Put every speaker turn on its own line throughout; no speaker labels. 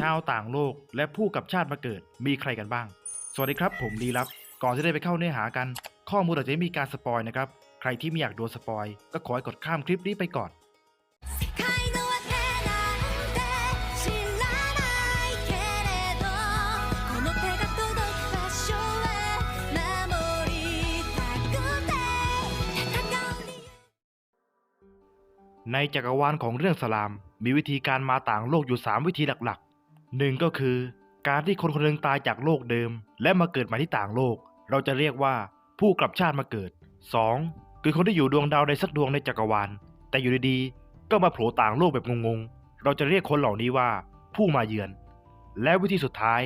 ชาวต่างโลก และผู้กับชาติมาเกิดมีใครกันบ้าง สวัสดีครับ ผมลีลับ ก่อนจะได้ไปเข้าเนื้อหากัน ข้อมูลอาจจะมีการสปอยนะครับ ใครที่ไม่อยากโดนสปอย ก็ขอให้กดข้ามคลิปนี้ไปก่อนในจักรวาลของเรื่องสลาม มีวิธีการมาต่างโลกอยู่ 3 วิธีหลัก หนึ่งก็คือการที่คนคนหนึ่งตายจากโลกเดิม และมาเกิดใหม่ที่ต่างโลก เราจะเรียกว่าผู้กลับชาติมาเกิด 2. คือคนที่อยู่ดวงดาวใดสักดวงในจักรวาล แต่อยู่ดีๆ ก็มาโผล่ต่างโลกแบบงงๆ เราจะเรียกคนเหล่านี้ว่าผู้มาเยือน และวิธีสุดท้าย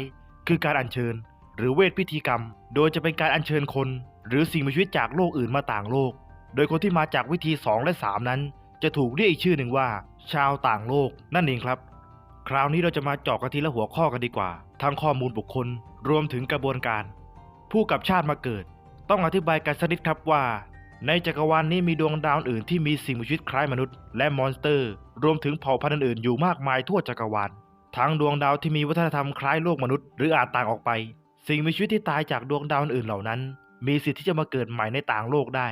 คือการอัญเชิญ หรือเวทพิธีกรรม โดยจะเป็นการอัญเชิญคน หรือสิ่งมีชีวิตจากโลกอื่นมาต่างโลก โดยคนที่มาจากวิธี 2 และ 3 นั้น จะถูกเรียกอีกชื่อหนึ่งว่า ชาวต่างโลกนั่นเองครับ คราวนี้เราจะมาเจาะกันทีละหัวข้อกันดีกว่า ทั้งข้อมูลบุคคล รวมถึงกระบวนการ ผู้กับชาติมาเกิด ต้องอธิบายกันสักนิดครับว่า ในจักรวาลนี้มีดวงดาวอื่นที่มีสิ่งมีชีวิตคล้ายมนุษย์และมอนสเตอร์ รวมถึงเผ่าพันธุ์อื่นๆอยู่มากมายทั่วจักรวาล ทั้งดวงดาวที่มีวัฒนธรรมคล้ายโลกมนุษย์หรืออาจต่างออกไป สิ่งมีชีวิตที่ตายจากดวงดาวอื่นเหล่านั้น มีสิทธิ์ที่จะมาเกิดใหม่ในต่างโลกได้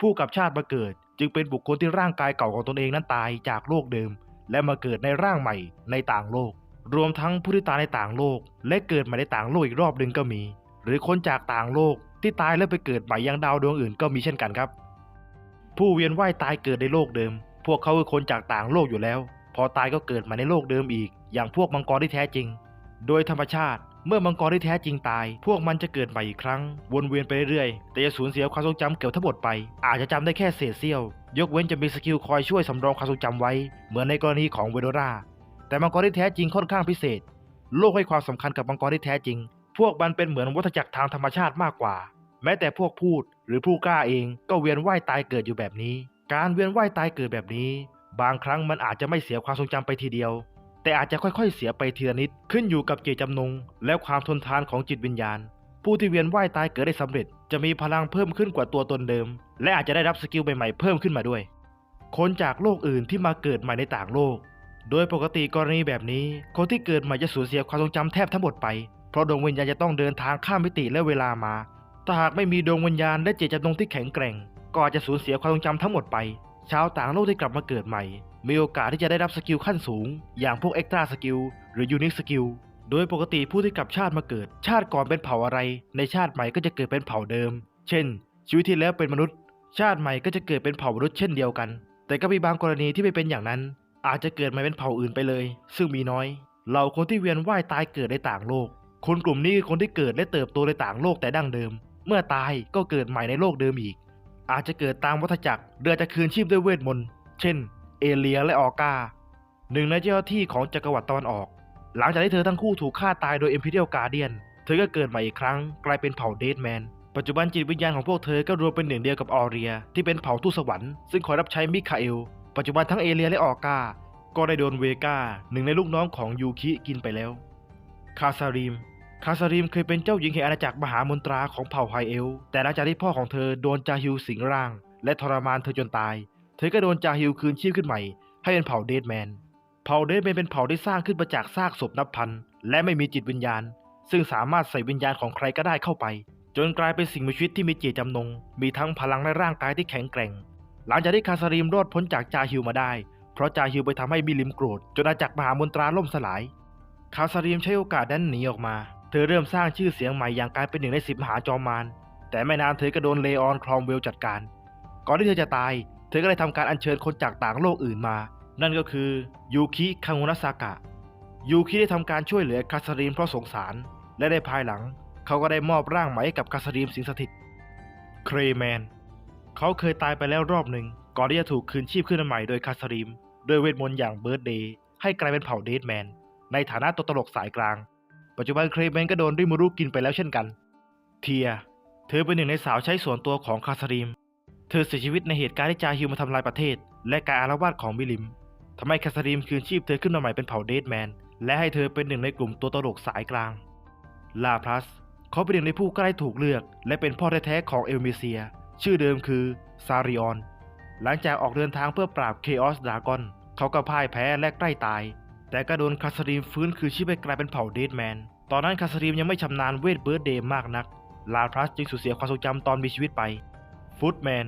ผู้กับชาติมาเกิด จึงเป็นบุคคลที่ร่างกายเก่าของตนเองนั้นตายจากโลกเดิม และมาเกิดในร่างใหม่ในต่างโลก รวมทั้งผู้ที่ตายในต่างโลก และเกิดใหม่ในต่างโลกอีกรอบหนึ่งก็มี หรือคนจากต่างโลกที่ตายแล้วไปเกิดใหม่ยังดาวดวงอื่นก็มีเช่นกันครับ ผู้เวียนว่ายตายเกิดในโลกเดิม พวกเขาคือคนจากต่างโลกอยู่แล้ว พอตายก็เกิดมาในโลกเดิมอีก อย่างพวกมังกรที่แท้จริง โดยธรรมชาติ เมื่อมังกรที่แท้จริงตาย พวกมันจะเกิดใหม่อีกครั้ง วนเวียนไปเรื่อยๆ แต่จะสูญเสียความทรงจำเกือบทั้งหมดไป อาจจะจำได้แค่เศษเสี้ยว ยกเว้นจะมีสกิลคอยช่วยสำรองความทรงจำไว้ เหมือนในกรณีของเวโดราแต่มังกรที่แท้จริงค่อนข้างพิเศษ โลกให้ความสำคัญกับมังกรที่แท้จริง พวกมันเป็นเหมือนวัฏจักรทางธรรมชาติมากกว่า แม้แต่พวกพูดหรือผู้กล้าเองก็เวียนว่ายตายเกิดอยู่แบบนี้ การเวียนว่ายตายเกิดแบบนี้ บางครั้งมันอาจจะไม่เสียความทรงจำไปทีเดียว แต่อาจจะค่อยๆเสียไปทีละนิด ขึ้นอยู่กับเจตจำนง และความทนทานของจิตวิญญาณ ผู้ที่เวียนว่ายตายเกิดได้สำเร็จ จะมีพลังเพิ่มขึ้นกว่าตัวตนเดิม และอาจจะได้รับสกิลใหม่ๆเพิ่มขึ้นมาด้วย คนจากโลกอื่นที่มาเกิดใหม่ในต่างโลก โดยปกติกรณีแบบนี้ คนที่เกิดใหม่จะสูญเสียความทรงจำแทบทั้งหมดไป เพราะดวงวิญญาณจะต้องเดินทางข้ามมิติและเวลามา ถ้าหากไม่มีดวงวิญญาณและเจตจำนงที่แข็งแกร่ง ก็อาจจะสูญเสียความทรงจำทั้งหมดไป ชาวต่างโลกที่กลับมาเกิดใหม่ มีโอกาสที่จะได้รับสกิลขั้นสูง อย่างพวกเอ็กตร้าสกิลหรือยูนิคสกิลโดยปกติผู้ที่กลับชาติมาเกิด ชาติก่อนเป็นเผ่าอะไร ในชาติใหม่ก็จะเกิดเป็นเผ่าเดิม เช่น ชีวิตที่แล้วเป็นมนุษย์ ชาติใหม่ก็จะเกิดเป็นเผ่ามนุษย์เช่นเดียวกัน แต่ก็มีบางกรณีที่ไม่เป็นอย่างนั้น อาจจะเกิดมาเป็นเผ่าอื่นไปเลย ซึ่งมีน้อยเหล่าคนที่เวียนว่ายตายเกิดในต่างโลก คนกลุ่มนี้คือคนที่เกิดและเติบโตในต่างโลกแต่ดั้งเดิม เมื่อตายก็เกิดใหม่ในโลกเดิมอีก อาจจะเกิดตามวัฏจักรเรือจะคืนชีพด้วยเวทมนต์ เช่น เอเลียและออกาหนึ่งในเจ้าหน้าที่ของจักรวรรดิตะวันออก หลังจากที่เธอทั้งคู่ถูกฆ่าตายโดย Imperial Guardian เธอก็เกิดใหม่อีกครั้งกลายเป็นเผ่าเดดแมน ปัจจุบันจิตวิญญาณของพวกเธอก็รวมเป็นหนึ่งเดียวกับออเรีย ที่เป็นเผ่าทูตสวรรค์ซึ่งคอยรับใช้มิคาเอล ปัจจุบันทั้งเอเลียและออกาก็ได้โดนเวกาหนึ่งในลูกน้องของยูคิกินไปแล้ว คาซาริม คาซาริมเคยเป็นเจ้าหญิงแห่งอาณาจักรมหามนตราของเผ่าไฮเอล แต่หลังจากที่พ่อของเธอโดนจาฮิวสิงร่าง และทรมานเธอจนตาย เธอก็โดนจาฮิวคืนชีพขึ้นใหม่ ให้เป็นเผ่าเดดแมน เผ่าเดดแมนเป็นเผ่าที่สร้างขึ้นมาจากซากศพนับพัน และไม่มีจิตวิญญาณ ซึ่งสามารถใส่วิญญาณของใครก็ได้เข้าไป จนกลายเป็นสิ่งมีชีวิตที่มีเจตจำนง มีทั้งพลังและร่างกายที่แข็งแกร่ง หลังจากที่คาซาริมรอดพ้นจากจาฮิวมาได้ เพราะจาฮิวไปทำให้มิลิมโกรธจนอาจักรมหามนตราล่มสลาย คาซาริมใช้โอกาสนั้นหนีออกมา เธอเริ่มสร้างชื่อเสียงใหม่อย่างการเป็นหนึ่งในสิบมหาจอมมารแต่ไม่นานเธอก็โดนเลออนครอมเวลจัดการ ก่อนที่เธอจะตาย เธอก็ได้ทำการอัญเชิญคนจากต่างโลกอื่นมา นั่นก็คือยูคิคังุนะซากะ ยูคิได้ทำการช่วยเหลือคาซาริมเพราะสงสาร และในภายหลัง เขาก็ได้มอบร่างใหม่ให้กับคาซาริมสิงสถิต เครแมน เขาเคยตายไปแล้วรอบหนึ่งก่อนที่จะถูกคืนชีพขึ้นมาใหม่โดยคาซาริมโดยเวทมนต์อย่างเบิร์ดเดย์ให้กลายเป็นเผ่าเดดแมน ในฐานะตัวตลกสายกลาง ปัจจุบันเครแมนก็โดนริมูรุกินไปแล้วเช่นกัน เทีย เธอเป็นหนึ่งในสาวใช้ส่วนตัวของคาซาริม เธอเสียชีวิตในเหตุการณ์ที่จาฮิวมาทำลายประเทศ และการอารวาสของมิลิมทำให้คาซาริมคืนชีพเธอขึ้นมาใหม่เป็นเผ่าเดดแมน และให้เธอเป็นหนึ่งในกลุ่มตัวตลกสายกลาง ลาพลัส เขาเป็นหนึ่งในผู้ใกล้ถูกเลือก และเป็นพ่อแท้ๆของเอลเมเซีย ชื่อเดิมคือซาริออน หลังจากออกเดินทางเพื่อปราบเคออสดากอน เขาก็พ่ายแพ้และใกล้ตาย แต่ก็โดนคาสรีมฟื้นคืนชีพให้กลายเป็นเผ่าเดดแมน ตอนนั้นคาสรีมยังไม่ชำนาญเวทเบิร์ดเดย์มากนัก ลาพลัสจึงสูญเสียความทรงจำตอนมีชีวิตไปฟุตแมน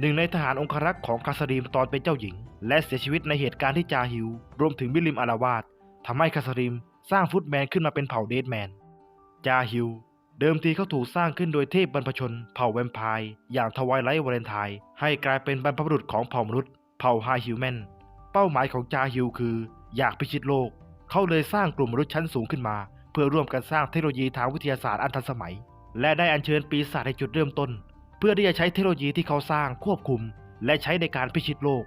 หนึ่งในทหารองครักษ์ของคาสรีมตอนเป็นเจ้าหญิง และเสียชีวิตในเหตุการณ์ที่จาฮิว รวมถึงมิลิมอาราวาสทำให้คาสรีมสร้างฟุตแมนขึ้นมาเป็นเผ่าเดดแมน จาฮิว เดิมทีเขาถูกสร้างขึ้นโดยเทพบรรพชน เผ่าแวมไพร์อย่างทวายไลท์วาเลนไทน์ให้กลายเป็นบรรพบุรุษของเผ่ามนุษย์ เผ่าไฮฮิวแมน เป้าหมายของจาฮิวคือ อยากพิชิตโลก เขาเลยสร้างกลุ่มมนุษย์ชั้นสูงขึ้นมา เพื่อร่วมกันสร้างเทคโนโลยีทางวิทยาศาสตร์อันทันสมัย และได้อัญเชิญปีศาจในจุดเริ่มต้น เพื่อที่จะใช้เทคโนโลยีที่เขาสร้างควบคุม และใช้ในการพิชิตโลก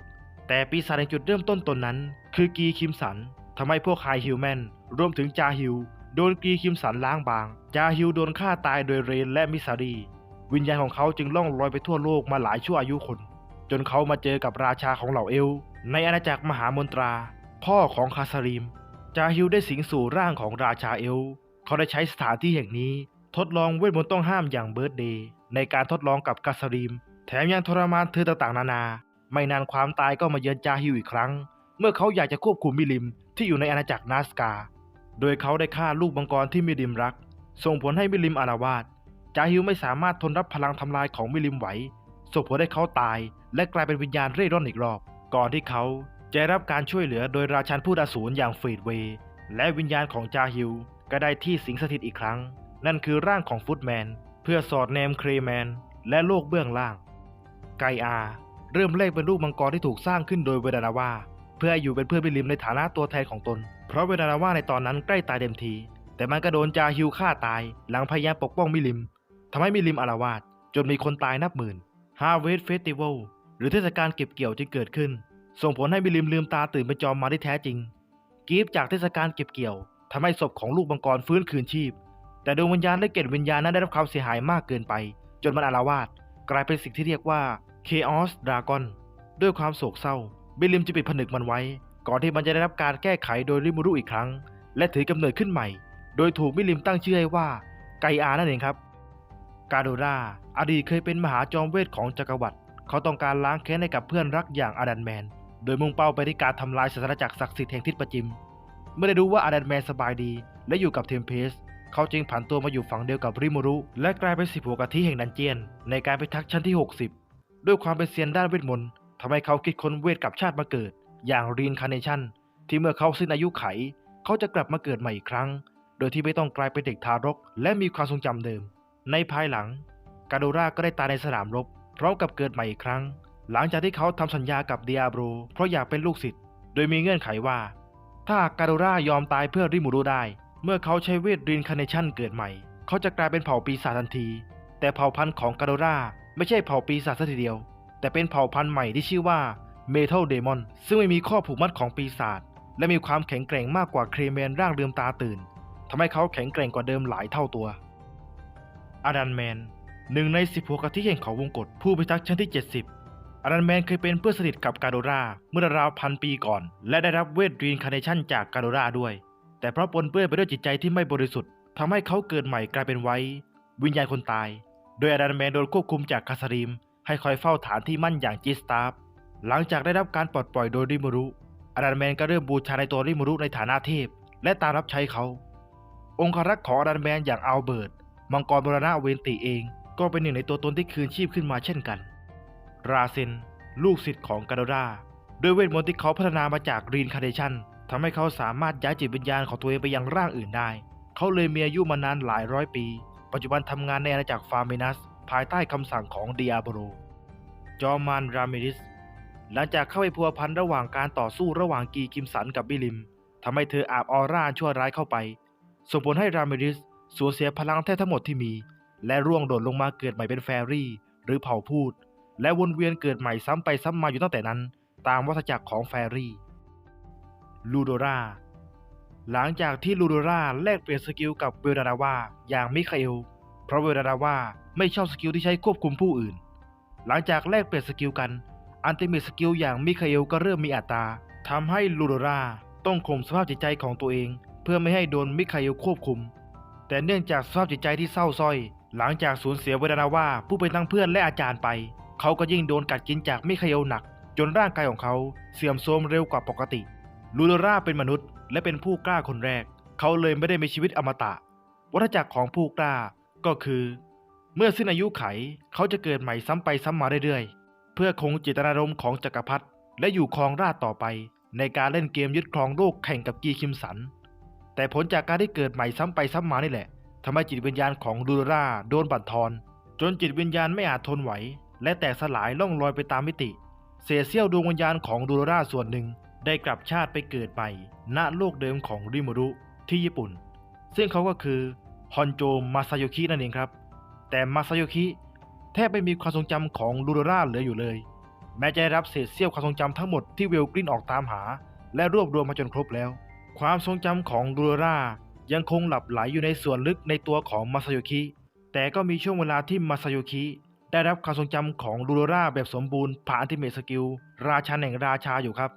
แต่ปีศาจในจุดเริ่มต้นตนนั้น คือกีคิมสันทำให้พวกไฮฮิวแมนรวมถึงจาฮิวโดนกีคิมสันล้างบาง จาฮิวโดนฆ่าตายโดยเรนและมิซารี วิญญาณของเขาจึงล่องลอยไปทั่วโลกมาหลายชั่วอายุคน จนเขามาเจอกับราชาของเหล่าเอล ในอาณาจักรมหามนตรา พ่อของคาซาริมจาฮิวได้สิงสู่ร่างของราชาเอล เขาได้ใช้สถานที่แห่งนี้ ทดลองเวทมนต์ต้องห้ามอย่างเบิร์ดเดย์ ในการทดลองกับคาซาริมแถมยังทรมานเธอต่างๆนานา ไม่นานความตายก็มาเยือนจาฮิวอีกครั้ง เมื่อเขาอยากจะควบคุมมิลิมที่อยู่ในอาณาจักรนาสกา โดยเขาได้ฆ่าลูกมังกรที่มิลิมรัก ส่งผลให้มิลิมอารวาสจาฮิวไม่สามารถทนรับพลังทำลายของมิลิมไหว ส่งผลให้เขาตาย และกลายเป็นวิญญาณเร่ร่อนอีกรอบ ก่อนที่เขาจะรับการช่วยเหลือโดยราชันผู้อสูรอย่างเฟดเวย์และวิญญาณของจาฮิวก็ได้ที่สิงสถิตอีกครั้ง นั่นคือร่างของฟุตแมน เพื่อสอดแนมเครแมน และโลกเบื้องล่าง ไกอา เริ่มแรกเป็นรูปมังกรที่ถูกสร้างขึ้นโดยเวดานาวาเพื่ออยู่เป็นเพื่อนมิลิมในฐานะตัวแทนของตน เพราะเวดานาวาในตอนนั้นใกล้ตายเต็มที แต่มันก็โดนจาฮิวฆ่าตาย หลังพยายามปกป้องมิลิมทำให้มิลิมอารวาสจนมีคนตายนับหมื่น Harvest Festival หรือเทศกาลเก็บเกี่ยวจึงเกิดขึ้น ส่งผลให้มิลิมลืมตาตื่นเป็นจอมมารที่แท้จริงกีฟจากเทศกาลเก็บเกี่ยวทำให้ศพของลูกมังกรฟื้นคืนชีพ แต่ดวงวิญญาณและเกล็ดวิญญาณนั้นได้รับความเสียหายมากเกินไป จนมันอารวาสกลายเป็นสิ่งที่เรียกว่า Chaos Dragon ด้วยความโศกเศร้ามิลิมจะปิดผนึกมันไว้ ก่อนที่มันจะได้รับการแก้ไขโดยริมูรุอีกครั้ง และถือกำเนิดขึ้นใหม่ โดยถูกมิลิมตั้งชื่อให้ว่าไกอานั่นเองครับ กาโดราอดีตเคยเป็นมหาจอมเวทของจักรวรรดิเขาต้องการล้างแค้นให้กับเพื่อนรักอย่างอาดันแมน โดยมุ่งเป้าไปที่การทำลายศาสนาจักรศักดิ์สิทธิ์แห่งทิศประจิม เมื่อได้รู้ว่าอาดันแมนสบายดี และอยู่กับเทมเพส เขาจึงผันตัวมาอยู่ฝั่งเดียวกับริมูรุ และกลายเป็นสิบหัวกะทิแห่งดันเจียน ในการพิทักษ์ชั้นที่ 60 ด้วยความเป็นเซียนด้านเวทมนต์ทำให้เขาคิดค้นเวทกับชาติมาเกิด อย่างรีนคาเนชั่นที่เมื่อเขาสิ้นอายุไข เขาจะกลับมาเกิดใหม่อีกครั้ง โดยที่ไม่ต้องกลายเป็นเด็กทารก และมีความทรงจำเดิม ในภายหลัง กาโดราก็ได้ตายในสนามรบพร้อมกับเกิดใหม่อีกครั้ง หลังจากที่เขาทำสัญญากับเดียโบรเพราะอยากเป็นลูกศิษย์โดยมีเงื่อนไขว่า ถ้ากาโดรายอมตายเพื่อริมูรุได้ เมื่อเขาใช้เวทรีนคาเนชันเกิดใหม่ เขาจะกลายเป็นเผ่าปีศาจทันที แต่เผ่าพันธุ์ของกาโดราไม่ใช่เผ่าปีศาจซะทีเดียว แต่เป็นเผ่าพันธุ์ใหม่ที่ชื่อว่าเมทัลเดมอนซึ่งไม่มีข้อผูกมัดของปีศาจและมีความแข็งแกร่งมากกว่าเครเมนร่างเลืมตาตื่นทำให้เขาแข็งแกร่งกว่าเดิมหลายเท่าตัวอาดันแมนหนึ่งในสิบหัวกะทิแห่งเขาวงกฏผู้พิทักษ์ชั้นที่ 70อาดันแมนเคยเป็นเพื่อนสนิทกับกาโดราเมื่อราวพันปีก่อน และได้รับเวทรีนคาเนชั่นจากกาโดราด้วย แต่เพราะปนเปื้อนไปด้วยจิตใจที่ไม่บริสุทธิ์ทำให้เขาเกิดใหม่กลายเป็นไว้ วิญญาณคนตาย โดยอาดันแมนโดนควบคุมจากคาสริมให้คอยเฝ้าฐานที่มั่นอย่างจิสตาฟหลังจากได้รับการปลดปล่อยโดยริมูรุอาดันแมนก็เริ่มบูชาในตัวริมูรุในฐานะเทพ และตามรับใช้เขา องครักษ์ของอาดันแมนอย่างอัลเบิร์ตมังกรบรณะเวนติเอง ก็เป็นหนึ่งในตัวตนที่คืนชีพขึ้นมาเช่นกัน ราเซน ลูกศิษย์ของกาโดราด้วยเวทมนต์ที่เขาพัฒนามาจากรีนคาเดชัน ทำให้เขาสามารถย้ายจิตวิญญาณของตัวเองไปยังร่างอื่นได้ เขาเลยมีอายุมานานหลายร้อยปี ปัจจุบันทำงานในอาณาจักรฟาร์เมนัส ภายใต้คำสั่งของเดียโบโร จอมานรามิริส หลังจากเข้าไปพัวพันระหว่างการต่อสู้ระหว่างกีกิมสันกับบิลิมทำให้เธออาบออร่าชั่วร้ายเข้าไป ส่งผลให้รามิริสสูญเสียพลังแทบทั้งหมดที่มี และร่วงโดดลงมาเกิดใหม่เป็นแฟรี่ หรือเผ่าพูด และวนเวียนเกิดใหม่ซ้ำไปซ้ำมาอยู่ตั้งแต่นั้น ตามวัฏจักรของแฟรี่ ลูโดราหลังจากที่ลูโดราแลกเปลี่ยนสกิลกับเวลดานาวาอย่างมิคาเอล เพราะเวลดานาวาไม่ชอบสกิลที่ใช้ควบคุมผู้อื่น หลังจากแลกเปลี่ยนสกิลกัน อันติเมตสกิลอย่างมิคาเอลก็เริ่มมีอัตราทำให้ลูโดราต้องข่มสภาพจิตใจของตัวเอง เพื่อไม่ให้โดนมิคาเอลควบคุม แต่เนื่องจากสภาพจิตใจที่เศร้าส้อย หลังจากสูญเสียเวลดานาวาผู้เป็นทั้งเพื่อนและอาจารย์ไป เขาก็ยิ่งโดนกัดกินจากมิคาเอลหนัก จนร่างกายของเขาเสื่อมโทรมเร็วกว่าปกติ ลูโดราเป็นมนุษย์ และเป็นผู้กล้าคนแรก เขาเลยไม่ได้มีชีวิตอมตะ วัฏจักรของผู้กล้าก็คือ เมื่อสิ้นอายุไขเขาจะเกิดใหม่ซ้ำไปซ้ำมาเรื่อยๆ เพื่อคงเจตนารมณ์ของจักรพรรดิและอยู่ครองราชต่อไป ในการเล่นเกมยึดครองโลกแข่งกับกีคิมสัน แต่ผลจากการที่เกิดใหม่ซ้ำไปซ้ำมานี่แหละทำให้จิตวิญญาณของลูลราโดนบั่นทอน จนจิตวิญญาณไม่อาจทนไหว และแตกสลายล่องลอยไปตามมิติ เศษเสี้ยวดวงวิญญาณของลูราส่วนหนึ่ง ได้กลับชาติไปเกิดใหม่ณโลกเดิมของริมูรุที่ญี่ปุ่น ซึ่งเขาก็คือฮอนโจมาซาโยคินั่นเองครับ แต่มาซาโยคิแทบไม่มีความทรงจำของลูโราเหลืออยู่เลย แม้จะได้รับเศษเสี้ยวความทรงจำทั้งหมดที่เวลกลินออกตามหา และรวบรวมมาจนครบแล้ว ความทรงจำของลูโรายังคงหลับไหลอยู่ในส่วนลึกในตัวของมาซาโยคิแต่ก็มีช่วงเวลาที่มาซาโยคิได้รับความทรงจำของลูโราแบบสมบูรณ์ผ่านอันติเมทสกิลราชันแห่งราชาอยู่ครับ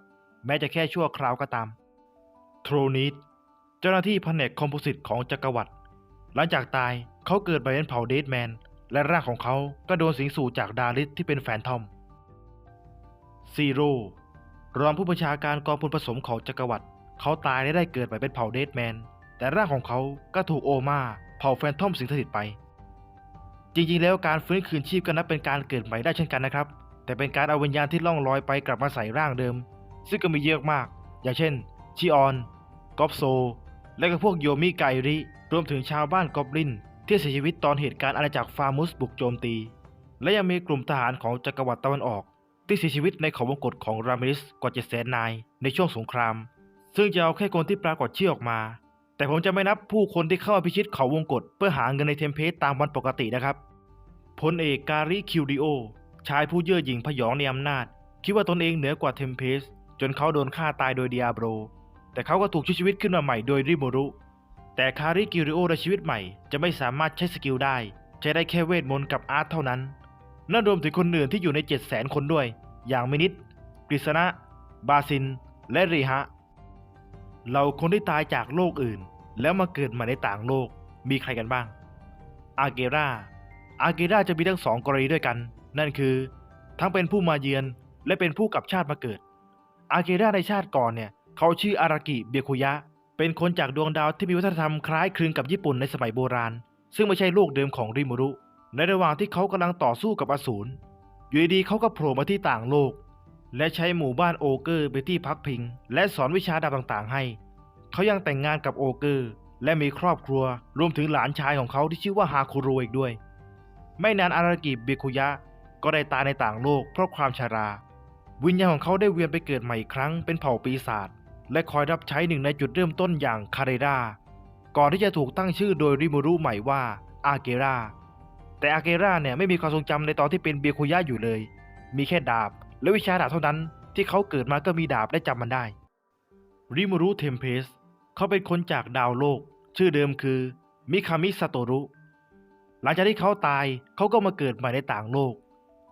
แม้จะแค่ชั่วคราวก็ตามโทรนิดเจ้าหน้าที่แผนกคอมโพสิตของจักรวรรดิหลังจากตายเขาเกิดไปเป็นเผ่าเดดแมน และร่างของเขาก็โดนสิงสู่จากดาริสที่เป็นแฟนทอมซีโร่รองผู้บัญชาการกองพลผสมของจักรวรรดิเขาตายและได้เกิดไปเป็นเผ่าเดดแมน แต่ร่างของเขาก็ถูกโอมาเผ่าแฟนทอมสิงสถิตไป จริงๆ แล้วการฟื้นคืนชีพก็นับเป็นการเกิดใหม่ได้เช่นกันนะครับ แต่เป็นการเอาวิญญาณที่ล่องลอยไปกลับมาใส่ร่างเดิม ซึ่งก็มีเยอะมาก อย่างเช่น ชิออน กอบโซ และก็พวกโยมิไกริ รวมถึงชาวบ้านกอบลิน ที่เสียชีวิตตอนเหตุการณ์อาณาจักรฟาร์มุสบุกโจมตี และยังมีกลุ่มทหารของจักรวรรดิตะวันออก ที่เสียชีวิตในเขาวงกฏของรามิสกว่าเจ็ดแสนนายในช่วงสงคราม ซึ่งจะเอาแค่คนที่ปรากฏชื่อออกมา แต่ผมจะไม่นับผู้คนที่เข้ามาพิชิตเขาวงกฏเพื่อหาเงินในเทมเพลตตามวันปกตินะครับพลเอกการิคิวดิโอชายผู้เย่อหยิ่งพยองในอำนาจ คิดว่าตนเองเหนือกว่าเทมเพส จนเขาโดนฆ่าตายโดยเดียโบร แต่เขาก็ถูกช่วยชีวิตขึ้นมาใหม่โดยริโมรุ แต่คาริกิริโอในชีวิตใหม่จะไม่สามารถใช้สกิลได้ ใช้ได้แค่เวทมนต์กับอาร์ตเท่านั้น นั่นรวมถึงคนอื่นที่อยู่ใน 7 0 0 0 0 0 คนด้วย อย่างมินิตกฤษณะ บาซิน และรีฮะ เราคนที่ตายจากโลกอื่น แล้วมาเกิดใหม่ในต่างโลก มีใครกันบ้าง อาเกรา อาเกราจะมีทั้งสองกรณีด้วยกัน นั่นคือ ทั้งเป็นผู้มาเยือนและเป็นผู้กลับชาติมาเกิด อาเกราในชาติก่อนเนี่ย เขาชื่ออารากิเบียคุยะ เป็นคนจากดวงดาวที่มีวัฒนธรรมคล้ายคลึงกับญี่ปุ่นในสมัยโบราณ ซึ่งไม่ใช่โลกเดิมของริมูรุ ในระหว่างที่เขากำลังต่อสู้กับอสูรอยู่ดีๆเขาก็โผล่มาที่ต่างโลก และใช้หมู่บ้านโอเกอร์เป็นที่พักพิง และสอนวิชาดาบต่างๆ ให้ เขายังแต่งงานกับโอเกอร์ และมีครอบครัว รวมถึงหลานชายของเขาที่ชื่อว่าฮาคุโรอีกด้วย ไม่นานอารากิเบคุยะก็ได้ตายในต่างโลกเพราะความชารา วิญญาณของเขาได้เวียนไปเกิดใหม่อีกครั้งเป็นเผ่าปีศาจและคอยรับใช้หนึ่งในจุดเริ่มต้นอย่างคาเรราก่อนที่จะถูกตั้งชื่อโดยริมูรุใหม่ว่าอาเกราแต่อาเกราเนี่ยไม่มีความทรงจำในตอนที่เป็นเบียคุยะอยู่เลย มีแค่ดาบ และวิชาดาบเท่านั้นที่เขาเกิดมาก็มีดาบและจำมันได้ริมูรุเทมเพสเขาเป็นคนจากดาวโลก ชื่อเดิมคือมิคามิซาโตรุ หลังจากที่เขาตายเขาก็มาเกิดใหม่ในต่างโลก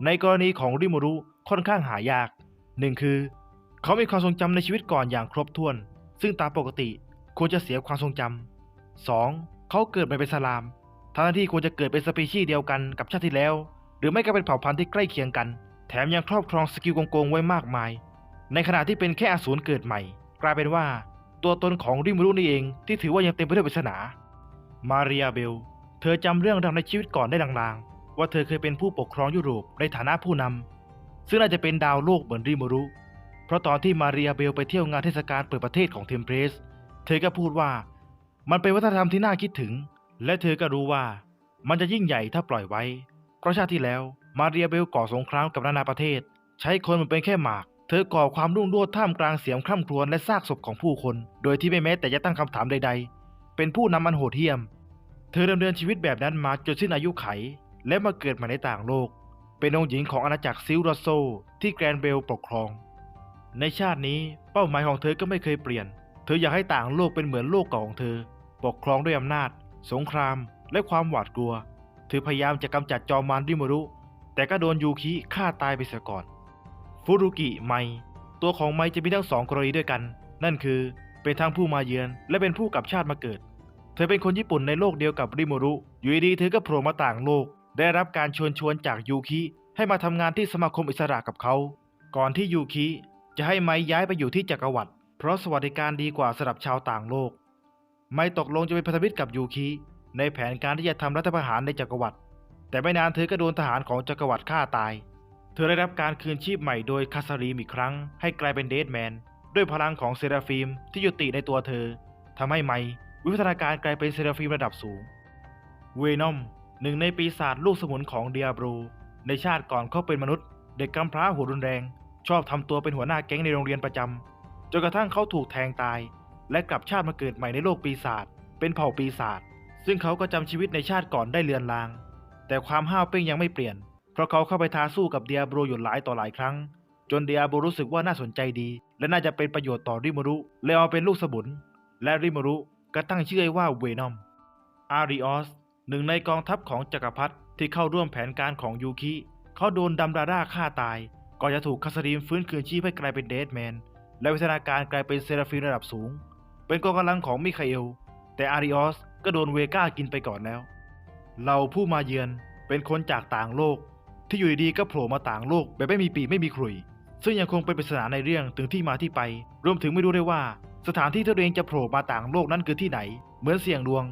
ในกรณีของริมูรุ ค่อนข้างหายากหนึ่งคือ เขามีความทรงจำในชีวิตก่อนอย่างครบถ้วน ซึ่งตามปกติควรจะเสียความทรงจำ 2. เขาเกิดมาเป็นสลามทั้งที่ควรจะเกิดเป็นสปีชีส์เดียวกันกับชาติที่แล้ว หรือไม่ก็เป็นเผ่าพันธุ์ที่ใกล้เคียงกัน แถมยังครอบครองสกิลโกงๆไว้มากมาย ในขณะที่เป็นแค่อสูรเกิดใหม่ กลายเป็นว่า ตัวตนของริมรุนี่เองที่ถือว่ายังเต็มไปด้วยปริศนา มาเรียเบล เธอจำเรื่องราวในชีวิตก่อนได้ลางๆ ว่าเธอเคยเป็นผู้ปกครองยุโรปในฐานะผู้นำ ซึ่งน่าจะเป็นดาวโลกเหมือนริมูรุ เพราะตอนที่มาเรียเบลไปเที่ยวงานเทศกาลเปิดประเทศของเทมเพรสเธอก็พูดว่า มันเป็นวัฒนธรรมที่น่าคิดถึง และเธอก็รู้ว่า มันจะยิ่งใหญ่ถ้าปล่อยไว้ เพราะชาติที่แล้วมาเรียเบลก่อสงครามกับนานาประเทศ ใช้คนมันเป็นแค่หมาก เธอก่อความรุ่งโรจน์ท่ามกลางเสียงคร่ำครวญและซากศพของผู้คน โดยที่ไม่แม้แต่จะตั้งคำถามใด ๆ เป็นผู้นำอันโหดเหี้ยม เธอดำเนินชีวิตแบบนั้นมาจนสิ้นอายุไข และมาเกิดใหม่ในต่างโลก เป็นองค์หญิงของอาณาจักรซิลรัสโซที่แกรนเบลปกครอง ในชาตินี้เป้าหมายของเธอก็ไม่เคยเปลี่ยน เธออยากให้ต่างโลกเป็นเหมือนโลกเก่าของเธอ ปกครองด้วยอำนาจ สงคราม และความหวาดกลัว เธอพยายามจะกำจัดจอมมารริโมรุ แต่ก็โดนยูคิฆ่าตายไปเสียก่อนฟุรุกิไมตัวของไมจะมีทั้งสองกรณีด้วยกัน นั่นคือเป็นทั้งผู้มาเยือน และเป็นผู้กลับชาติมาเกิด เธอเป็นคนญี่ปุ่นในโลกเดียวกับริโมรุ อยู่ดีๆเธอก็โผล่มาต่างโลก ได้รับการชวนชวนจากยูคิให้มาทำงานที่สมาคมอิสระกับเขา ก่อนที่ยูคิจะให้ไม้ย้ายไปอยู่ที่จักรวรรดิเพราะสวัสดิการดีกว่าสำหรับชาวต่างโลก ไม่ตกลงจะเป็นพันธมิตรกับยูคิในแผนการที่จะทำรัฐประหารในจักรวรรดิแต่ไม่นานเธอก็โดนทหารของจักรวรรดิฆ่าตาย เธอได้รับการคืนชีพใหม่โดยคาซารีมอีกครั้ง ให้กลายเป็นเดดแมน ด้วยพลังของเซราฟิมที่ยุติในตัวเธอทำให้ไมวิวัฒนาการกลายเป็นเซราฟิมระดับสูง เวนอม หนึ่งในปีศาจลูกสมุนของเดียบรูในชาติก่อนเขาเป็นมนุษย์ เด็กกำพร้าหัวรุนแรง ชอบทำตัวเป็นหัวหน้าแก๊งในโรงเรียนประจำจนกระทั่งเขาถูกแทงตาย และกลับชาติมาเกิดใหม่ในโลกปีศาจเป็นเผ่าปีศาจซึ่งเขาก็จำชีวิตในชาติก่อนได้เลือนลาง แต่ความห้าวเป้งยังไม่เปลี่ยน เพราะเขาเข้าไปท้าสู้กับเดียบรูอยู่หลายต่อหลายครั้ง จนเดียบรูรู้สึกว่าน่าสนใจดี และน่าจะเป็นประโยชน์ต่อริมารุเลยเอาเป็นลูกสมุน และริมารุก็ตั้งชื่อให้ว่าเวนอมอาริออส หนึ่งในกองทัพของจักรพรรดิที่เข้าร่วมแผนการของยูคิเขาโดนดัมดาร่าฆ่าตาย ก่อนจะถูกคาสรีมฟื้นคืนชีพให้กลายเป็นเดดแมน และวิทนาการกลายเป็นเซราฟิมระดับสูง เป็นกองกำลังของมิคาเอล แต่อาริออสก็โดนเวก้ากินไปก่อนแล้ว เราผู้มาเยือนเป็นคนจากต่างโลก ที่อยู่ดีๆก็โผล่มาต่างโลกแบบไม่มีปีไม่มีขลุ่ยซึ่งยังคงเป็นปริศนาในเรื่องถึงที่มาที่ไป รวมถึงไม่รู้ได้ว่า สถานที่ที่ตัวเองจะโผล่มาต่างโลกนั้นคือที่ไหน เหมือนเสี่ยงดวง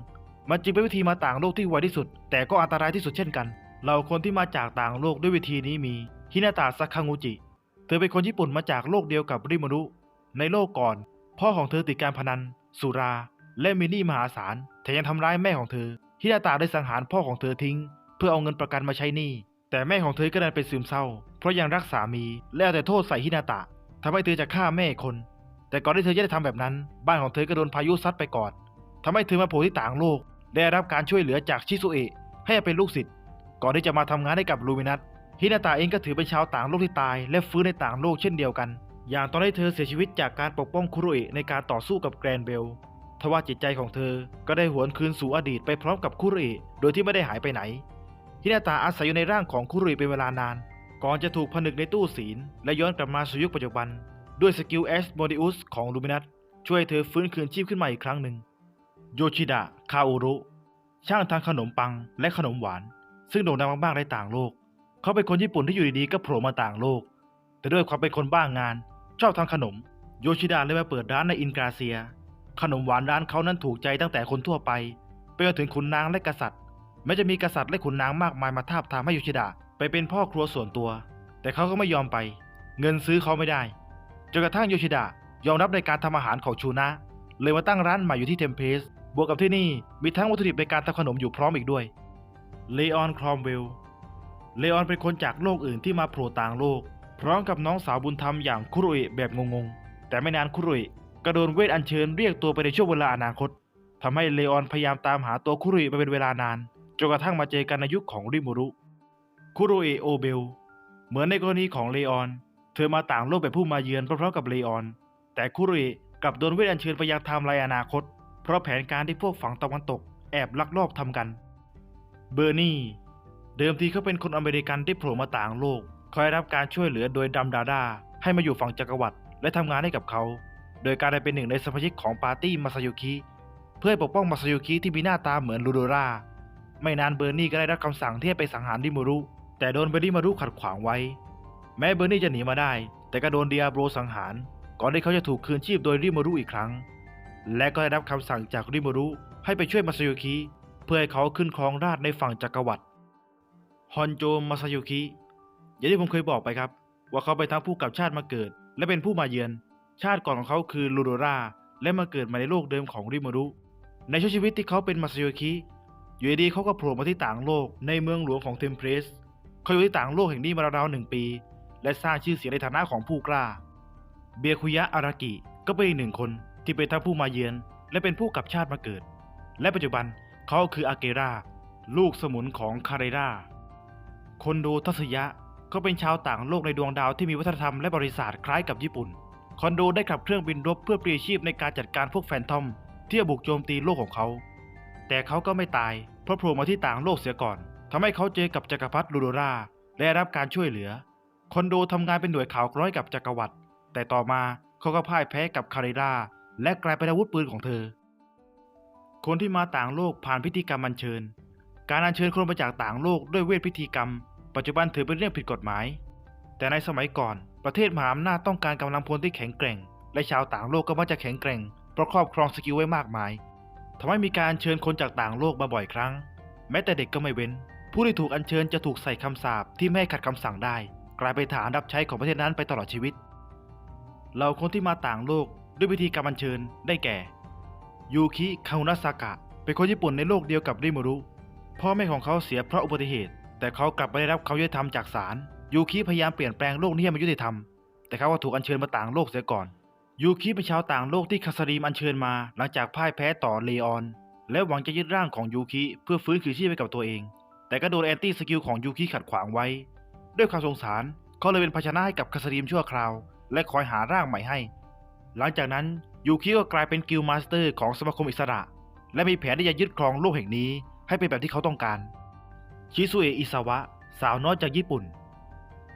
มันจึงเป็นวิธีมาต่างโลกที่ไวที่สุด แต่ก็อันตรายที่สุดเช่นกัน เราคนที่มาจากต่างโลกด้วยวิธีนี้มีฮินาตะซาคังุจิ เธอเป็นคนญี่ปุ่นมาจากโลกเดียวกับริมารุ ในโลกก่อน พ่อของเธอติดการพนัน สุรา และมีหนี้มหาศาลแถมยังทำร้ายแม่ของเธอฮินาตะได้สังหารพ่อของเธอทิ้ง เพื่อเอาเงินประกันมาใช้หนี้แต่แม่ของเธอก็ดันเป็นซึมเศร้า เพราะยังรักสามี และเอาแต่โทษใส่ฮินาตะทำให้เธอจะฆ่าแม่คน แต่ก่อนที่เธอจะได้ทำแบบนั้น บ้านของเธอก็โดนพายุซัดไปก่อนทำให้เธอมาโผล่ที่ต่างโลก ได้รับการช่วยเหลือจากชิซุเอะให้เป็นลูกศิษย์ก่อนที่จะมาทำงานให้กับลูมินัสฮินาตะเองก็ถือเป็นชาวต่างโลกที่ตาย และฟื้นในต่างโลกเช่นเดียวกัน อย่างตอนที่เธอเสียชีวิตจากการปกป้องคุโรเอะในการต่อสู้กับแกรนเบลทว่าจิตใจของเธอก็ได้หวนคืนสู่อดีตไปพร้อมกับคุโรเอะโดยที่ไม่ได้หายไปไหนฮินาตะอาศัยอยู่ในร่างของคุโรเอะเป็นเวลานาน ก่อนจะถูกผนึกในตู้ศีล และย้อนกลับมาสู่ยุคปัจจุบัน ด้วยสกิลเอสโมดิอุสของลูมินัสช่วยเธอฟื้นคืนชีพขึ้นมาอีกครั้งหนึ่ง โยชิดะ คาโอรุ ช่างทำขนมปังและขนมหวาน ซึ่งโด่งดังมากๆในต่างโลก เขาเป็นคนญี่ปุ่นที่อยู่ดีๆก็โผล่มาต่างโลก แต่ด้วยความเป็นคนบ้างงาน ชอบทำขนม โยชิดะเลยมาเปิดร้านในอินกราเซีย ขนมหวานร้านเขานั้นถูกใจตั้งแต่คนทั่วไปไปจนถึงขุนนางและกษัตริย์ แม้จะมีกษัตริย์และขุนนางมากมายมาทาบทามให้โยชิดะไปเป็นพ่อครัวส่วนตัว แต่เขาก็ไม่ยอมไป เงินซื้อเขาไม่ได้จนกระทั่งโยชิดะยอมรับในการทำอาหารของชูนะ เลยมาตั้งร้านใหม่อยู่ที่เทมเพส บวกกับที่นี่มีทั้งวัตถุดิบในการทำขนมอยู่พร้อมอีกด้วย เลออนครอมเวล เลออนเป็นคนจากโลกอื่นที่มาโผล่ต่างโลก พร้อมกับน้องสาวบุญธรรมอย่างคุรเอแบบงงๆ แต่ไม่นานคุรเอะก็โดนเวทอัญเชิญเรียกตัวไปในช่วงเวลาอนาคตทำให้เลออนพยายามตามหาตัวคุรเอไปเป็นเวลานาน จนกระทั่งมาเจอกันในยุคของริมูรุ คุรเอโอเบล เหมือนในกรณีของเลออน เธอมาต่างโลกแบบผู้มาเยือนพร้อมๆกับเลออน แต่คุรเอกลับโดนเวทอัญเชิญไปยังไทม์ไลน์อนาคต เพราะแผนการที่พวกฝั่งตะวันตกแอบลักลอบทำกัน เบอร์นี่ เดิมทีเขาเป็นคนอเมริกันที่โผล่มาต่างโลกคอยรับการช่วยเหลือโดยดัมดาดาให้มาอยู่ฝั่งจักรวรรดิและทำงานให้กับเขา โดยการได้เป็นหนึ่งในสมาชิกของปาร์ตี้มาซาโยคิเพื่อปกป้องมาซาโยคิที่มีหน้าตาเหมือนลูโดราไม่นานเบอร์นี่ก็ได้รับคำสั่งที่ให้ไปสังหารริมูรุ แต่โดนเบอร์นี่มารุขัดขวางไว้ แม้เบอร์นี่จะหนีมาได้ แต่ก็โดนเดียโบรสังหาร ก่อนที่เขาจะถูกคืนชีพโดยริมูรุอีกครั้ง และก็ได้รับคำสั่งจากริมรุให้ไปช่วยมาซาโยคิเพื่อให้เขาขึ้นครองราชในฝั่งจักรวรรดิฮอนโจมาซาโยคิอย่างที่ผมเคยบอกไปครับ ว่าเขาไปทั้งผู้กลับชาติมาเกิด และเป็นผู้มาเยือน ชาติก่อนของเขาคือลูโดราและมาเกิดมาในโลกเดิมของริมรุในช่วงชีวิตที่เขาเป็นมาซาโยคิอยู่ดีๆเขาก็โผล่มาที่ต่างโลกในเมืองหลวงของเทมเพลสเขาอยู่ที่ต่างโลกแห่งนี้มาราวๆหนึ่งปี และสร้างชื่อเสียงในฐานะของผู้กล้า เบียคุยะอารากิก็เป็นอีกหนึ่งคน ที่เป็นทั้งผู้มาเยือน และเป็นผู้กลับชาติมาเกิด และปัจจุบันเขาคืออาเกรา ลูกสมุนของคาเรราคนโดทัศยะเขาเป็นชาวต่างโลกในดวงดาวที่มีวัฒนธรรมและบริษัทคล้ายกับญี่ปุ่น คอนโดได้ขับเครื่องบินรบเพื่อเปลี่ยชีพในการจัดการพวกแฟนทอม ที่จะบุกโจมตีโลกของเขา แต่เขาก็ไม่ตาย เพราะโผล่มาที่ต่างโลกเสียก่อนทำให้เขาเจอกับจักรพรรดิลูโดราและรับการช่วยเหลือ คอนโดทำงานเป็นหน่วยข่าวร้อยกับจักรวรรดิแต่ต่อมาเขาก็พ่ายแพ้กับคาเรรา และกลายเป็นอาวุธปืนของเธอ คนที่มาต่างโลกผ่านพิธีกรรมอัญเชิญ การอัญเชิญคนมาจากต่างโลกด้วยเวทพิธีกรรม ปัจจุบันถือเป็นเรื่องผิดกฎหมาย แต่ในสมัยก่อนประเทศมหาอำนาจต้องการกำลังพลที่แข็งแกร่ง และชาวต่างโลกก็มักจะแข็งแกร่งเพราะครอบครองสกิลไว้มากมายทำให้มีการเชิญคนจากต่างโลกมาบ่อยครั้ง แม้แต่เด็กก็ไม่เว้น ผู้ที่ถูกอัญเชิญจะถูกใส่คำสาปที่ไม่ขัดคำสั่งได้ กลายเป็นฐานรับใช้ของประเทศนั้นไปตลอดชีวิต เราคนที่มาต่างโลก ด้วยวิธีการอัญเชิญได้แก่ ยูคิคาอุนาซากะ เป็นคนญี่ปุ่นในโลกเดียวกับริมรุ พ่อแม่ของเขาเสียเพราะอุบัติเหตุ แต่เขากลับไม่ได้รับความยุติธรรมจากศาล ยูคิพยายามเปลี่ยนแปลงโลกนี้ให้มันยุติธรรม แต่เขาก็ถูกอัญเชิญมาต่างโลกเสียก่อน ยูคิเป็นชาวต่างโลกที่คาสรีมอัญเชิญมาหลังจากพ่ายแพ้ต่อเลออน และหวังจะยึดร่างของยูคิเพื่อฟื้นคืนชีพให้กับตัวเอง แต่ก็โดนแอนตี้สกิลของยูคิขัดขวางไว้ ด้วยความสงสารเขาเลยเป็นภาชนะให้กับคาสรีมชั่วคราว และคอยหาร่างใหม่ให้ หลังจากนั้นยูคิก็กลายเป็นกิลมาสเตอร์ของสมาคมอิสระ และมีแผนที่จะยึดครองโลกแห่งนี้ให้เป็นแบบที่เขาต้องการ ชิซุเอะอิซาวะ สาวน้อยจากญี่ปุ่น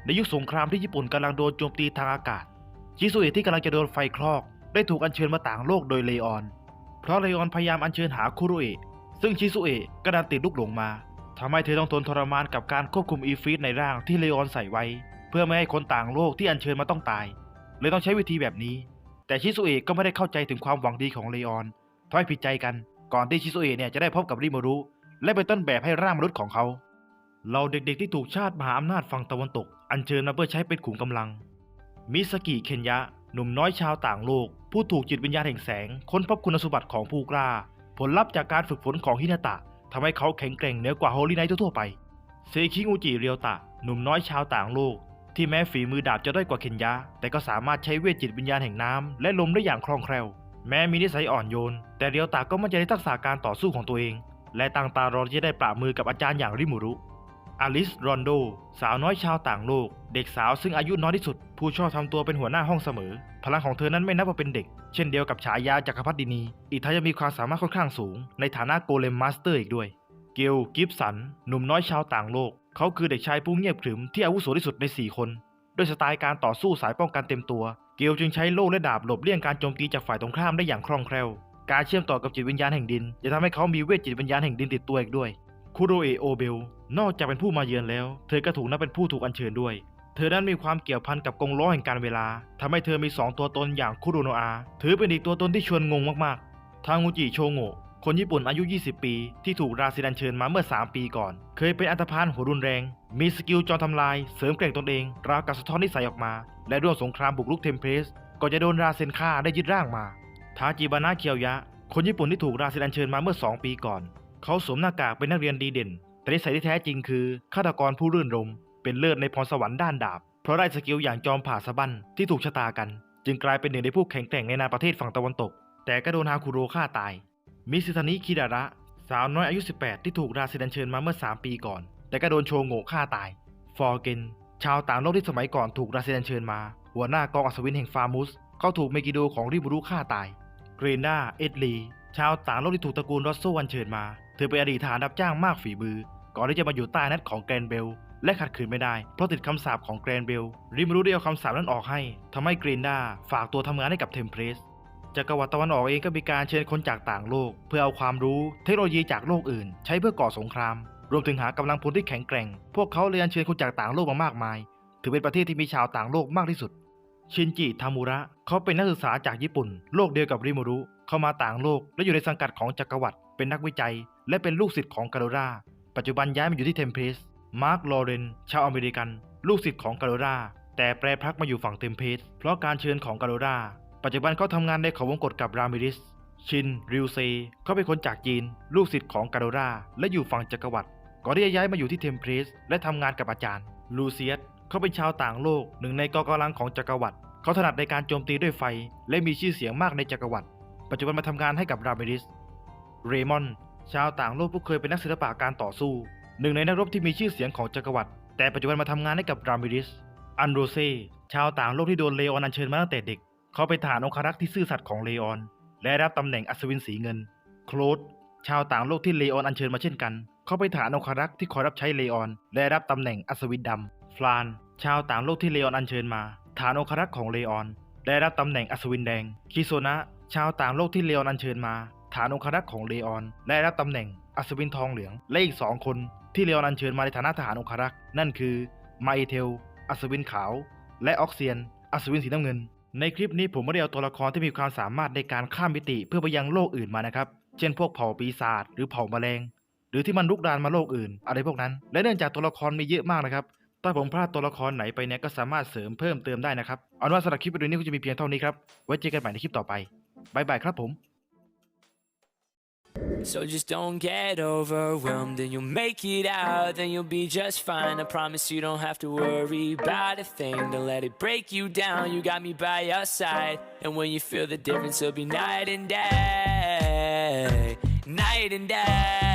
ในยุคสงครามที่ญี่ปุ่นกำลังโดนโจมตีทางอากาศ ชิซุเอะที่กำลังจะโดนไฟคลอกได้ถูกอัญเชิญมาต่างโลกโดยเลออน เพราะเลออนพยายามอัญเชิญหาคุโรเอะซึ่งชิซุเอะก็ดันติดลูกหลงมาทำให้เธอต้องทนทรมานกับการควบคุมอีฟีตในร่างที่เลออนใส่ไว้ เพื่อไม่ให้คนต่างโลกที่อัญเชิญมาต้องตาย เลยต้องใช้วิธีแบบนี้ แต่ชิซุเอะก็ไม่ได้เข้าใจถึงความหวังดีของเลออนทำให้ผิดใจกัน ก่อนที่ชิซุเอะเนี่ยจะได้พบกับริโมรุ และเป็นต้นแบบให้ร่างมนุษย์ของเขา เราเด็กๆที่ถูกชาติมหาอำนาจฝั่งตะวันตก อัญเชิญมาเพื่อใช้เป็นขุมกำลัง มิสกิเคนยะ หนุ่มน้อยชาวต่างโลก ผู้ถูกจิตวิญญาณแห่งแสง ค้นพบคุณสมบัติของผู้กล้า ผลลัพธ์จากการฝึกฝนของฮินาตะทำให้เขาแข็งแกร่งเหนือกว่าโฮลิไนท์ทั่วไป เซคิงูจิเรียวตะ หนุ่มน้อยชาวต่างโลก ที่แม้ฝีมือดาบจะด้อยกว่าเคนยะ แต่ก็สามารถใช้เวทจิตวิญญาณแห่งน้ำและลมได้อย่างคล่องแคล่ว แม้มีนิสัยอ่อนโยน แต่เรียวตะก็มั่นใจในทักษะการต่อสู้ของตัวเอง และตั้งตารอที่จะได้ปราบมือกับอาจารย์อย่างริมูรุอลิส รอนโด สาวน้อยชาวต่างโลก เด็กสาวซึ่งอายุน้อยที่สุด ผู้ชอบทำตัวเป็นหัวหน้าห้องเสมอ พลังของเธอนั้นไม่นับว่าเป็นเด็ก เช่นเดียวกับฉายาจักรพรรดินี อีกทั้งยังมีความสามารถค่อนข้างสูง ในฐานะโกเลมมาสเตอร์อีกด้วย เกล กิฟสัน หนุ่มน้อยชาวต่างโลก เขาคือเด็กชายผู้เงียบขรึมที่อาวุโสที่สุดใน 4 คน ด้วยสไตล์การต่อสู้สายป้องกันเต็มตัว เกลจึงใช้โล่และดาบหลบเลี่ยงการโจมตีจากฝ่ายตรงข้ามได้อย่างคล่องแคล่ว การเชื่อมต่อกับจิตวิญญาณแห่งดิน จะทำให้เขามีเวทจิตวิญญาณแห่งดินติดตัวอีกด้วย คุโรเอะโอเบล นอกจากเป็นผู้มาเยือนแล้ว เธอก็ถูกนับเป็นผู้ถูกอัญเชิญด้วย เธอนั้นมีความเกี่ยวพันกับกงล้อแห่งการเวลาทำให้เธอมี 2 ตัวตนอย่างคุโรโนะอา ถือเป็นอีกตัวตนที่ชวนงงมากๆ ทางงูจิโชโงะ คนญี่ปุ่นอายุ 20 ปี ที่ถูกราซิดันเชิญมาเมื่อ 3 ปีก่อน เคยเป็นอันธพาลหัวรุนแรง มีสกิลจอมทำลาย เสริมแกร่งตนเอง ราวกับสะท้อนนิสัยออกมา และร่วมสงครามบุกรุกเทมเพลสก่อนจะโดนราเซนฆ่าได้ยึดร่างมา ทาจิบานะเคียวยะ คนญี่ปุ่นที่ถูกราซิดันเชิญมาเมื่อ 2 ปีก่อน เขาสวมหน้ากากเป็นนักเรียนดีเด่น แต่นิสัยที่แท้จริงคือฆาตกรผู้รื่นรม เป็นเลิศในพรสวรรค์ด้านดาบ เพราะได้สกิลอย่างจอมผ่าสะบั้นที่ถูกชะตากัน จึงกลายเป็นหนึ่งในผู้แข็งแกร่งในนานาประเทศฝั่งตะวันตก แต่ก็โดนฮาคุโรฆ่าตาย มิซิทานิคิดาระ สาวน้อยอายุ 18 ที่ถูกราซิดันเชิญมาเมื่อ 3 ปีก่อน แต่ก็โดนโชโงะฆ่าตาย ฟอร์เกน ชาวต่างโลกที่สมัยก่อนถูกราซิดันเชิญมา หัวหน้ากองอัศวินแห่งฟาร์มุส เขาถูกเมกิโดของริบุรุฆ่าตาย เกรนาเอ็ดลี ชาวต่างโลกที่ถูกตระกูลรอสโซอัญเชิญมา เธอเป็นอดีตทหารรับจ้างมากฝีมือ ก่อนที่จะมาอยู่ใต้นัดของแกรนเบล และขัดขืนไม่ได้ เพราะติดคำสาปของแกรนเบล ริมรู้ได้เอาคำสาปนั้นออกให้ทำให้เกรนดาฝากตัวทำงานให้กับเทมเพลส จักรวรรดิตะวันออกเองก็มีการเชิญคนจากต่างโลก เพื่อเอาความรู้เทคโนโลยีจากโลกอื่น ใช้เพื่อก่อสงคราม รวมถึงหากำลังพลที่แข็งแกร่ง พวกเขาเลยอัญเชิญคนจากต่างโลกมามากมาย ถือเป็นประเทศที่มีชาวต่างโลกมากที่สุด ชินจิทามุระ เขาเป็นนักศึกษาจากญี่ปุ่น โลกเดียวกับริโมรุ เข้ามาต่างโลก และอยู่ในสังกัดของจักรวรรดิเป็นนักวิจัย และเป็นลูกศิษย์ของกาโดราปัจจุบันย้ายมาอยู่ที่เทมเพลสมาร์คลอเรนชาวอเมริกัน ลูกศิษย์ของกาโดราแต่แปรพักมาอยู่ฝั่งเทมเพลสเพราะการเชิญของกาโดรา ปัจจุบันเขาทำงานในเขาวงกฏกับรามิริส ชิน ริวเซ เขาเป็นคนจากจีน ลูกศิษย์ของกาโดราและอยู่ฝั่งจักรวรรดิก่อนที่จะย้ายมาอยู่ที่เทมเพลสและทำงานกับอาจารย์ ลูเซียสเขาเป็นชาวต่างโลก หนึ่งในกองกำลังของจักรวรรดิเขาถนัดในการโจมตีด้วยไฟ และมีชื่อเสียงมากในจักรวรรดิปัจจุบันมาทำงานให้กับรามิริส เรมอน ชาวต่างโลกผู้เคยเป็นนักศิลปะการต่อสู้ หนึ่งในนักรบที่มีชื่อเสียงของจักรวรรดิแต่ปัจจุบันมาทำงานให้กับรามิริส อันโรเซ ชาวต่างโลกที่โดนเลออนอัญเชิญมาตั้งแต่เด็ก เขาเป็นทหารองครักษ์ที่ซื่อสัตย์ของเลออน และรับตำแหน่งอัศวินสีเงิน โคลดชาวต่างโลกที่เลออนอัญเชิญมาเช่นกัน เขาเป็นทหารองครักษ์ที่คอยรับใช้เลออน และรับตำแหน่งอัศวินดำฟลาน ชาวต่างโลกที่เลออนอัญเชิญมา ฐานองครักษ์ของเลออน ได้รับตำแหน่งอัศวินแดง คิโซนะ ชาวต่างโลกที่เลออนอัญเชิญมา ฐานองครักษ์ของเลออน ได้รับตำแหน่งอัศวินทองเหลือง และอีกสองคนที่เลออนอัญเชิญมาในฐานะทหารองครักษ์นั่นคือมาเอเทล อัศวินขาว และออกเซียน อัศวินสีน้ำเงิน ในคลิปนี้ผมไม่ได้เอาตัวละครที่มีความสามารถในการข้ามมิติเพื่อไปยังโลกอื่นมานะครับ เช่นพวกเผ่าปีศาจหรือเผ่าแมลง หรือที่มันลุกดานมาโลกอื่น อะไรพวกนั้น และเนื่องจากตัวละครมีเยอะมากนะครับ ถ้าผมพลาดตัวละครไหนไปเนี่ยก็สามารถเสริมเพิ่มเติมได้นะครับ เอาเป็นว่าสำหรับคลิปวิดีโอนี้ก็จะมีเพียงเท่านี้ครับ ไว้เจอกันใหม่ในคลิปต่อไปบายบายครับผม
So just don't get overwhelmed and you'll make it out, then you'll be just fine. I promise you don't have to worry about a thing. Don't let it break you down, you got me by your side. And when you feel the difference, it'll be night and day. Night and day.